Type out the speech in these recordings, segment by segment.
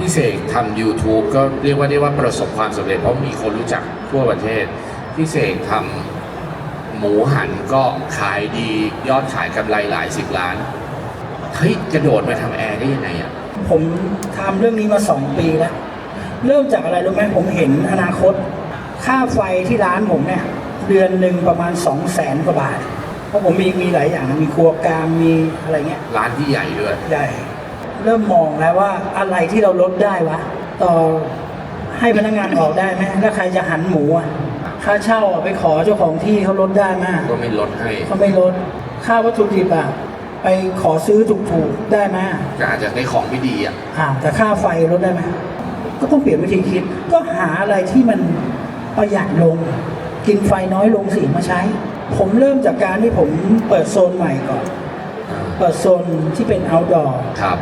พี่เสกทำ YouTube ก็เรียกว่าได้ว่าประสบความสำเร็จเพราะมีคนรู้จักทั่วประเทศ พี่เสกทำหมูหันก็ขายดียอดขายกำไรหลายสิบล้านเฮ้ยกระโดดมาทำแอร์ได้ยังไงอะ ผมทำเรื่องนี้มาสองปีแล้ว เริ่มจากอะไรรู้ไหมผมเห็นอนาคต ค่าไฟที่ร้านผมเนี่ย เดือนหนึ่งประมาณสองแสนกว่าบาท เพราะผมมีมีหลายอย่างมีครัวกลางมีอะไรเงี้ย ร้านที่ใหญ่ด้วย ใหญ่ เริ่มมองแล้วว่าอะไรที่เราลดได้วะ ต่อให้พนักงานออกได้ไหมแล้วใครจะหันหมูอะค่าเช่าอะไปขอเจ้าของที่เขาลดได้ไหมก็ไม่ลดให้เขาไม่ลด ค่าวัตถุดิบอะไปขอซื้อถูกๆได้ไหมก็อาจจะได้ของไม่ดีอะอ่าแต่ค่าไฟลดได้ไหมก็ต้องเปลี่ยนวิธีคิด ก็หาอะไรที่มันประหยัดลง กินไฟน้อยลงสิมาใช้ ผมเริ่มจากการที่ผมเปิดโซนใหม่ก่อน เปิดโซนที่เป็น outdoor ครับ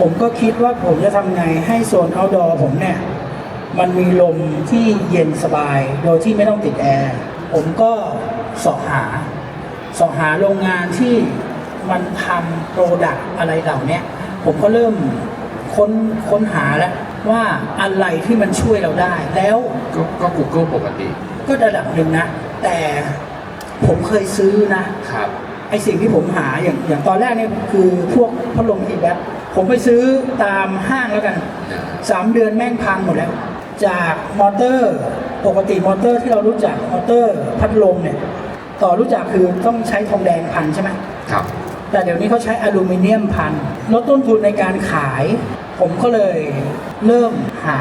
ผมก็คิดว่าผมจะทำไงให้โซน outdoor ผมเนี่ย มันมีลมที่เย็นสบาย โดยที่ไม่ต้องติดแอร์ ผมก็เสาะหาเสาะหาโรงงานที่มันทำโปรดักอะไรเหล่าเนี้ยผมก็เริ่มค้นค้นหาแล้วว่าอะไรที่มันช่วยเราได้ แล้วก็ก็ Google ปกติ ก็ระดับหนึ่งนะ แต่ผมเคยซื้อนะ ครับ ไอสิ่งที่ผมหาอย่างอย่างตอนแรกเนี่ยคือพวกพัดลมอีแบท ผมไปซื้อตามห้างแล้วกันสามเดือนแม่งพังหมดแล้ว จากมอเตอร์ปกติมอเตอร์ที่เรารู้จักมอเตอร์พัดลมเนี่ยต่อรู้จักคือต้องใช้ทองแดงพันใช่ไหมครับ แต่เดี๋ยวนี้เขาใช้อลูมิเนียมพันลดต้นทุนในการขาย ผมก็เลยเริ่มหา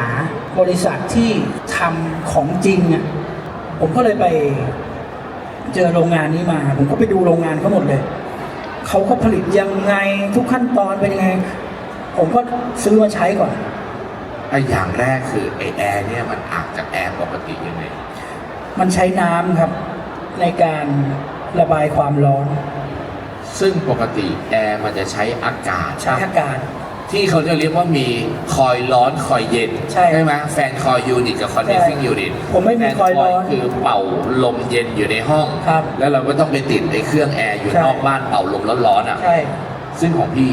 บริษัทที่ทำของจริงอะผมก็เลยไปเจอโรงงานนี้มา ผมก็ไปดูโรงงานเขาหมดเลย เขาก็ผลิตยังไงทุกขั้นตอนเป็นยังไง ผมก็ซื้อมาใช้ก่อน ไอ้อย่างแรกคือไอแอร์เนี่ยมันอักจากแอร์ปกติยังไงมันใช้น้ำครับ ในการระบายความร้อน ซึ่งปกติแอร์มันจะใช้อากาศใช้อากาศ ที่เขาจะเรียกว่ามีคอยร้อนคอยเย็นใช่ไหมแฟนคอยยูนิตกับคอนเดนซิ่งใช่ยูนิตผมไม่มีคอยร้อนคือเป่าลมเย็นอยู่ในห้อง ครับแล้วเราก็ต้องไปติดไอ้เครื่องแอร์อยู่ใช่ นอกบ้านเป่าลมร้อนๆอะ ใช่ ซึ่งของพี่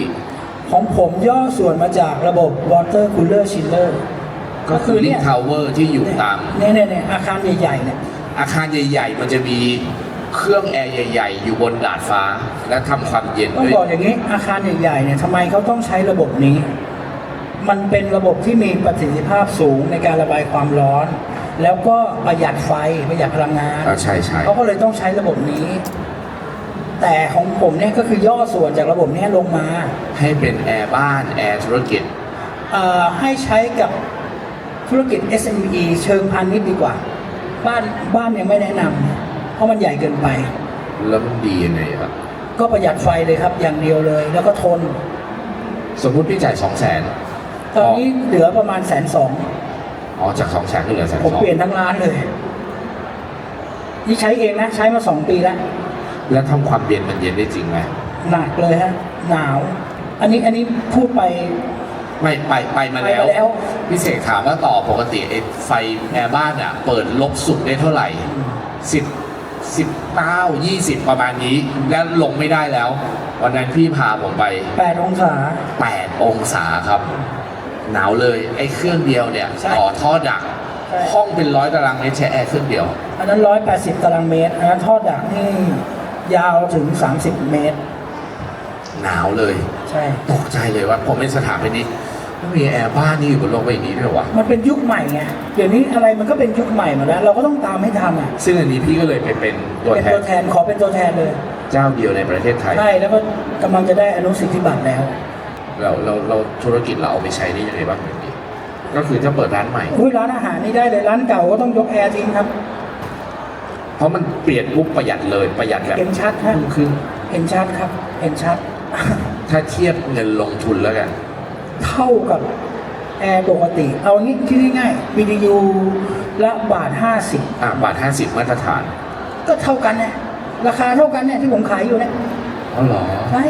ของผมย่อส่วนมาจากระบบ water cooler chiller ก็คือลิงทาวเวอร์ที่อยู่ตามเนี่ยเนี่ยเนี่ยอาคารใหญ่ๆเนี่ยอาคารใหญ่ๆ มันจะมีเครื่องแอร์ใหญ่ ๆ อยู่บนดาดฟ้า และทำความเย็นต้องด้วยบอกอย่างนี้อาคารใหญ่ๆเนี่ยทำไมเขาต้องใช้ระบบนี้ มันเป็นระบบที่มีประสิทธิภาพสูงในการระบายความร้อน แล้วก็ประหยัดไฟประหยัดพลังงาน อ่าใช่ใช่ เขาก็เลยต้องใช้ระบบนี้ แต่ของผมเนี่ยก็คือย่อส่วนจากระบบเนี้ยลงมาให้เป็นแอร์บ้านแอร์ธุรกิจ เอ่อให้ใช้กับธุรกิจ SME เชิงพาณิชย์ดีกว่า บ้านบ้านยังไม่แนะนำเพราะมันใหญ่เกินไป แล้วมันดียังไงครับ ก็ประหยัดไฟเลยครับอย่างเดียวเลย แล้วก็ทน สมมุติพี่จ่ายสองแสนตอนนี้เหลือประมาณแสนสองอ๋อจากสองแสนก็เหลือแสนผมสองเปลี่ยนทั้งร้านเลย นี่ใช้เองนะ ใช้มาสองปีแล้ว แล้วทำความเย็นมันเย็นได้จริงไหมหนักเลยฮะหนาว อันนี้อันนี้พูดไป ไม่ไปไปมาไปแล้วมาแล้ว พี่เสกถามว่าต่อปกติไอ้ไฟแอร์บ้านอะเปิดลบสุดได้เท่าไหร่สิบสิบเก้ายี่สิบประมาณนี้ แล้วลงไม่ได้แล้ว วันนั้นพี่พาผมไป 8องศา 8 องศาครับ หนาวเลยไอ้เครื่องเดียวเนี่ยใช่ต่อท่อดัก ใช่ ห้องเป็นร้อยตารางเมตรใช้แอร์เครื่องเดียว อันนั้น 180 ตารางเมตรอันนั้นทอดดักนี่ ยาวถึง 30 เมตร หนาวเลย ใช่ ตกใจเลยว่าผมเป็นสถาปนิกไม่มีแอร์บ้านนี่อยู่บนโลกใบนี้ด้วยวะมันเป็นยุคใหม่ไงเดี๋ยวนี้อะไรมันก็เป็นยุคใหม่หมดแล้ว เราก็ต้องตามให้ทันอะซึ่งอันนี้พี่ก็เลยไปเป็นตัวเป็นแทตันวแทนขอเป็นตัวแทนเลย เจ้าเดียวในประเทศไทย ใช่ แล้วก็กำลังจะได้อนุสิทธิบัตรแล้ว เราเราเราธุรกิจเราเอาไปใช้ได้ยังไงบ้างอย่างนี้ก็คือถ้าเปิดร้านใหม่ อุ้ยร้านอาหารนี่ได้เลยร้านเก่าก็ต้องยกแอร์ทิ้งครับเพ ราะมันเปลี่ยนปุ๊บประหยัดเลยประหยัดแบบเห็นชัดคฮะรึ่งครึ่งเห็นชัดครับ เห็นชัด ถ้าเทียบเงินลงทุนแล้วกัน เท่ากับแอร์ปกติ เอางี้คิดง่ายๆ BTU ละบาทอะบาทห้าสิบมาตรฐาน50ก็เท่ากันเนี่ยราคาเท่ากันเนี่ยที่ผมขายอยู่เนี่ยอ๋อเหรอใช่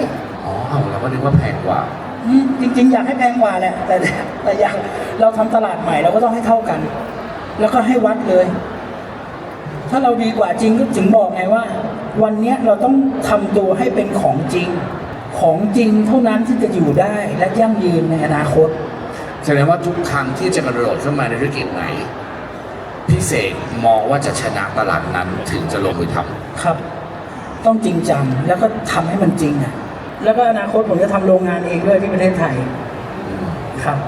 อ๋อเอาเราก็นึกว่าแพงกว่าอืมจริง ๆ อยากให้แพงกว่าแหละแต่แต่แต่อยากเราทำตลาดใหม่เราก็ต้องให้เท่ากัน แล้วก็ให้วัดเลย ถ้าเราดีกว่าจริงก็ถึงบอกไงว่า วันเนี้ยเราต้องทำตัวให้เป็นของจริง ของจริงเท่านั้นที่จะอยู่ได้และยั่งยืนในอนาคตแสดงว่าทุกครั้งที่จะกระโดดเข้ามาในธุรกิจไหนพี่เสกมองว่าจะชนะตลาดนั้นถึงจะลงมือทำครับ ต้องจริงจังแล้วก็ทำให้มันจริงอะแล้วก็อนาคตผมจะทำโรงงานเองด้วยที่ประเทศไทยครับ